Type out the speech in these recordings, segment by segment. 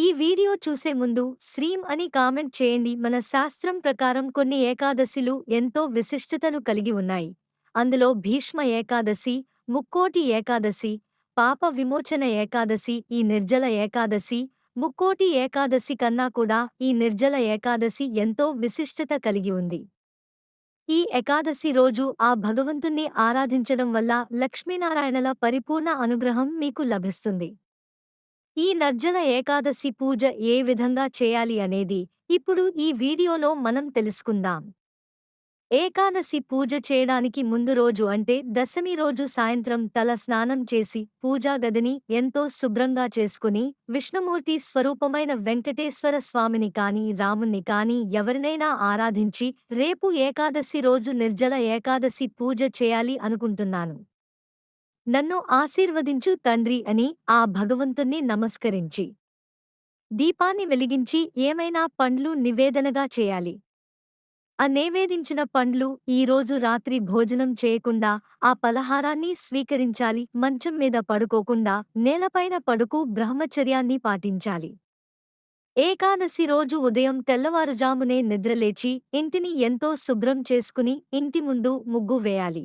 ఈ వీడియో చూసే ముందు శ్రీం అని కామెంట్ చేయండి. మన శాస్త్రం ప్రకారం కొన్ని ఏకాదశిలు ఎంతో విశిష్టతను కలిగి ఉన్నాయి. అందులో భీష్మ ఏకాదశి ముక్కోటి ఏకాదశి పాప విమోచన ఏకాదశి ఈ నిర్జల ఏకాదశి ముక్కోటి ఏకాదశి కన్నా కూడా ఈ నిర్జల ఏకాదశి ఎంతో విశిష్టత కలిగి ఉంది. ఈ ఏకాదశి రోజు ఆ భగవంతుణ్ణి ఆరాధించడం వల్ల లక్ష్మీనారాయణల పరిపూర్ణ అనుగ్రహం మీకు లభిస్తుంది. ఈ నర్జన ఏకాదశి పూజ ఏ విధంగా చేయాలి అనేది ఇప్పుడు ఈ వీడియోలో మనం తెలుసుకుందాం. ఏకాదశి పూజ చేయడానికి ముందు రోజు అంటే దశమి రోజు సాయంత్రం తల స్నానం చేసి పూజా గదిని ఎంతో శుభ్రంగా చేసుకుని విష్ణుమూర్తి స్వరూపమైన వెంకటేశ్వర స్వామిని కాని రాముణ్ణి కాని ఎవరినైనా ఆరాధించి రేపు ఏకాదశి రోజు నిర్జల ఏకాదశి పూజ చేయాలి అనుకుంటున్నాను. నన్ను ఆశీర్వదించు తండ్రి అని ఆ భగవంతుణ్ణి నమస్కరించి. దీపాన్ని వెలిగించి ఏమైనా పండ్లు నివేదనగా చేయాలి. ఆ నేవేదించిన పండ్లు ఈరోజు రాత్రి భోజనం చేయకుండా ఆ పలహారాన్ని స్వీకరించాలి మంచం మీద పడుకోకుండా నేలపైన పడుకు బ్రహ్మచర్యాన్ని పాటించాలి. ఏకాదశి రోజు ఉదయం తెల్లవారుజామునే నిద్రలేచి ఇంటిని ఎంతో శుభ్రం చేసుకుని ఇంటి ముందు ముగ్గు వేయాలి.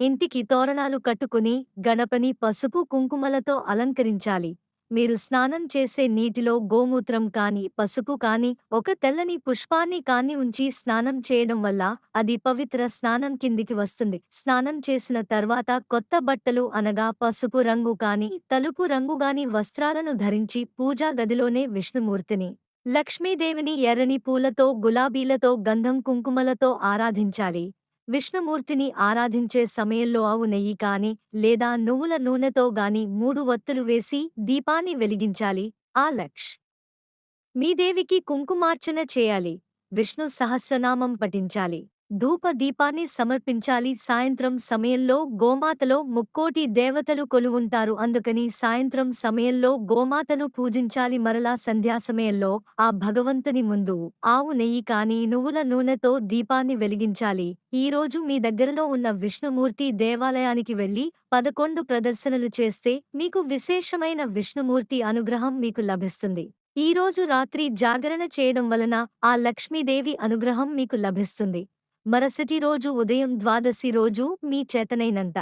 ఇంటికి తోరణాలు కట్టుకుని గణపని పసుపు కుంకుమలతో అలంకరించాలి. మీరు స్నానం చేసే నీటిలో గోమూత్రం కాని పసుపు కాని ఒక తెల్లని పుష్పాన్ని కాని ఉంచి స్నానం చేయడం వల్ల అది పవిత్ర స్నానం కిందికి వస్తుంది. స్నానం చేసిన తర్వాత కొత్త బట్టలు అనగా పసుపు రంగు కాని తలుపు రంగుగాని వస్త్రాలను ధరించి పూజా గదిలోనే విష్ణుమూర్తిని లక్ష్మీదేవిని ఎర్రని పూలతో గులాబీలతో గంధం కుంకుమలతో ఆరాధించాలి. విష్ణుమూర్తిని ఆరాధించే సమయంలో ఆవు నెయ్యి కాని లేదా నువ్వుల నూనెతో గాని మూడు వత్తులు వేసి దీపాన్ని వెలిగించాలి. ఆ లక్ష్. మీదేవికి కుంకుమార్చన చేయాలి. విష్ణు సహస్రనామం పఠించాలి. ధూప దీపాన్ని సమర్పించాలి. సాయంత్రం సమయంలో గోమాతలో ముక్కోటి దేవతలు కొలువుంటారు. అందుకని సాయంత్రం సమయంలో గోమాతను పూజించాలి. మరలా సంధ్యా సమయంలో ఆ భగవంతుని ముందు ఆవు నెయ్యి కాని నువ్వుల నూనెతో దీపాన్ని వెలిగించాలి. ఈరోజు మీ దగ్గరలో ఉన్న విష్ణుమూర్తి దేవాలయానికి వెళ్ళి పదకొండు ప్రదర్శనలు చేస్తే మీకు విశేషమైన విష్ణుమూర్తి అనుగ్రహం మీకు లభిస్తుంది. ఈరోజు రాత్రి జాగరణ చేయడం వలన ఆ లక్ష్మీదేవి అనుగ్రహం మీకు లభిస్తుంది. మరుసటి రోజు ఉదయం ద్వాదశి రోజు మీ చేతనైనంత.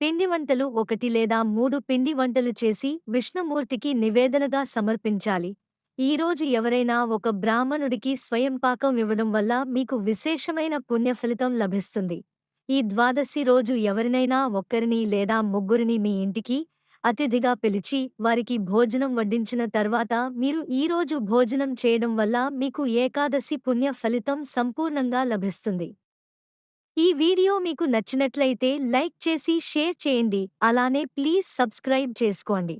పిండి వంటలు ఒకటి లేదా మూడు పిండి వంటలు చేసి విష్ణుమూర్తికి నివేదనగా సమర్పించాలి. ఈరోజు ఎవరైనా ఒక బ్రాహ్మణుడికి స్వయంపాకం ఇవ్వడం వల్ల మీకు విశేషమైన పుణ్యఫలితం లభిస్తుంది. ఈ ద్వాదశి రోజు ఎవరినైనా ఒక్కరిని లేదా ముగ్గురిని మీ ఇంటికి అతిథిగా పిలిచి వారికి భోజనం వడ్డించిన తర్వాత మీరు ఈరోజు భోజనం చేయడం వల్ల మీకు ఏకాదశి పుణ్య ఫలితం సంపూర్ణంగా లభిస్తుంది. ఈ వీడియో మీకు నచ్చినట్లయితే లైక్ చేసి షేర్ చేయండి. అలానే ప్లీజ్ సబ్స్క్రైబ్ చేసుకోండి.